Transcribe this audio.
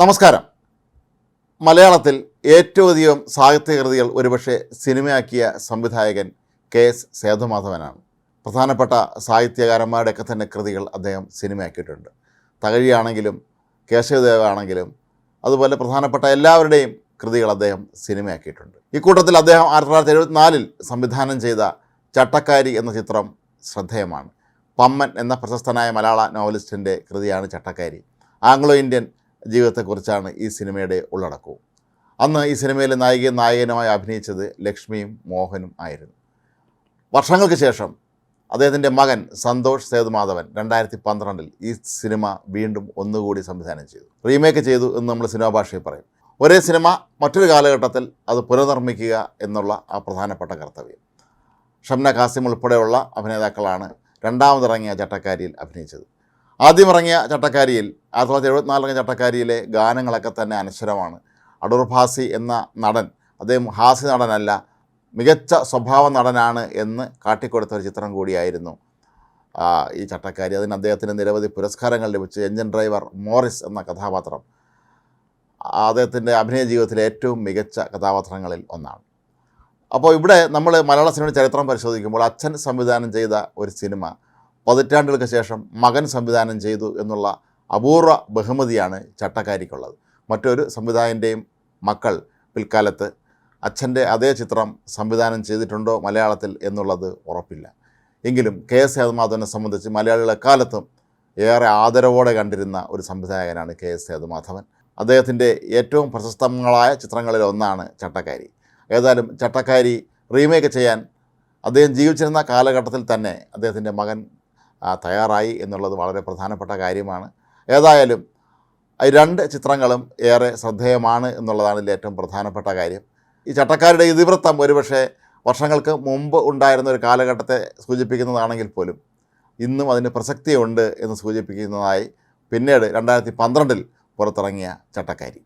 നമസ്കാരം. മലയാളത്തിൽ ഏറ്റവും അധികം സാഹിത്യകൃതികൾ ഒരുപക്ഷെ സിനിമയാക്കിയ സംവിധായകൻ കെ എസ് സേതുമാധവനാണ്. പ്രധാനപ്പെട്ട സാഹിത്യകാരന്മാരുടെയൊക്കെ തന്നെ കൃതികൾ അദ്ദേഹം സിനിമയാക്കിയിട്ടുണ്ട്. തകഴിയാണെങ്കിലും കേശവദേവാണെങ്കിലും അതുപോലെ പ്രധാനപ്പെട്ട എല്ലാവരുടെയും കൃതികൾ അദ്ദേഹം സിനിമയാക്കിയിട്ടുണ്ട്. ഇക്കൂട്ടത്തിൽ അദ്ദേഹം ആയിരത്തി തൊള്ളായിരത്തി എഴുപത്തിനാലിൽ സംവിധാനം ചെയ്ത ചട്ടക്കാരി എന്ന ചിത്രം ശ്രദ്ധേയമാണ്. പമ്മൻ എന്ന പ്രശസ്തനായ മലയാള നോവലിസ്റ്റിന്റെ കൃതിയാണ് ചട്ടക്കാരി. ആംഗ്ലോ ഇന്ത്യൻ ജീവിതത്തെക്കുറിച്ചാണ് ഈ സിനിമയുടെ ഉള്ളടക്കവും. അന്ന് ഈ സിനിമയിലെ നായികയും നായകനുമായി അഭിനയിച്ചത് ലക്ഷ്മിയും മോഹനും ആയിരുന്നു. വർഷങ്ങൾക്ക് ശേഷം അദ്ദേഹത്തിന്റെ മകൻ സന്തോഷ് സേതുമാധവൻ രണ്ടായിരത്തി പന്ത്രണ്ടിൽ ഈ സിനിമ വീണ്ടും ഒന്നുകൂടി സംവിധാനം ചെയ്തു. റീമേക്ക് ചെയ്തു എന്ന് നമ്മൾ സിനിമാ ഭാഷയിൽ പറയും. ഒരേ സിനിമ മറ്റൊരു കാലഘട്ടത്തിൽ അത് പുനർനിർമ്മിക്കുക എന്നുള്ള ആ പ്രധാനപ്പെട്ട കർത്തവ്യം. ഷംന കാസിം ഉൾപ്പെടെയുള്ള അഭിനേതാക്കളാണ് രണ്ടാമതിറങ്ങിയ ചട്ടക്കാരിയിൽ അഭിനയിച്ചത്. ആദ്യം ഇറങ്ങിയ ചട്ടക്കാരിയിൽ ആയിരത്തി തൊള്ളായിരത്തി എഴുപത്തിനാലിറങ്ങിയ ചട്ടക്കാരിയിലെ ഗാനങ്ങളൊക്കെ തന്നെ അനശ്വരമാണ്. അടൂർ ഭാസി എന്ന നടൻ അദ്ദേഹം ഹാസ്യ നടനല്ല മികച്ച സ്വഭാവ നടനാണ് എന്ന് കാട്ടിക്കൊടുത്ത ഒരു ചിത്രം കൂടിയായിരുന്നു ഈ ചട്ടക്കാരി. അതിന് അദ്ദേഹത്തിന് നിരവധി പുരസ്കാരങ്ങൾ ലഭിച്ചു. എഞ്ചിൻ ഡ്രൈവർ മോറിസ് എന്ന കഥാപാത്രം. അദ്ദേഹത്തിന്റെ അഭിനയ ജീവിതത്തിലെ ഏറ്റവും മികച്ച കഥാപാത്രങ്ങളിൽ ഒന്നാണ്. അപ്പോൾ ഇവിടെ നമ്മൾ മലയാള സിനിമയുടെ ചരിത്രം പരിശോധിക്കുമ്പോൾ അച്ഛൻ സംവിധാനം ചെയ്ത ഒരു സിനിമ പതിറ്റാണ്ടുകൾക്ക് ശേഷം മകൻ സംവിധാനം ചെയ്തു എന്നുള്ള അപൂർവ ബഹുമതിയാണ് ചട്ടക്കാരിക്കുള്ളത്. മറ്റൊരു സംവിധായകന്റെയും മക്കൾ പിൽക്കാലത്ത് അച്ഛന്റെ അതേ ചിത്രം സംവിധാനം ചെയ്തിട്ടുണ്ടോ മലയാളത്തിൽ എന്നുള്ളത് ഉറപ്പില്ല. എങ്കിലും കെ എസ് സേതുമാധവനെ സംബന്ധിച്ച് മലയാളികളെ കാലത്തും ഏറെ ആദരവോടെ കണ്ടിരുന്ന ഒരു സംവിധായകനാണ് കെ എസ് സേതുമാധവൻ അദ്ദേഹത്തിന്റെ ഏറ്റവും പ്രശസ്തങ്ങളായ ചിത്രങ്ങളിൽ ഒന്നാണ് ചട്ടക്കാരി. ഏതായാലും ചട്ടക്കാരി റീമേക്ക് ചെയ്യാൻ അദ്ദേഹം ജീവിച്ചിരുന്ന കാലഘട്ടത്തിൽ തന്നെ അദ്ദേഹത്തിന്റെ മകൻ തയ്യാറായി എന്നുള്ളത് വളരെ പ്രധാനപ്പെട്ട കാര്യമാണ്. ഏതായാലും രണ്ട് ചിത്രങ്ങളും ഏറെ ശ്രദ്ധേയമാണ് എന്നുള്ളതാണ് ഇതിൽ ഏറ്റവും പ്രധാനപ്പെട്ട കാര്യം. ഈ ചട്ടക്കാരുടെ ഇതിവൃത്തം ഒരുപക്ഷെ വർഷങ്ങൾക്ക് മുമ്പ് ഉണ്ടായിരുന്ന ഒരു കാലഘട്ടത്തെ സൂചിപ്പിക്കുന്നതാണെങ്കിൽ പോലും ഇന്നും അതിന് പ്രസക്തിയുണ്ട് എന്ന് സൂചിപ്പിക്കുന്നതായി പിന്നീട് രണ്ടായിരത്തി പന്ത്രണ്ടിൽ പുറത്തിറങ്ങിയ ചട്ടക്കാരി.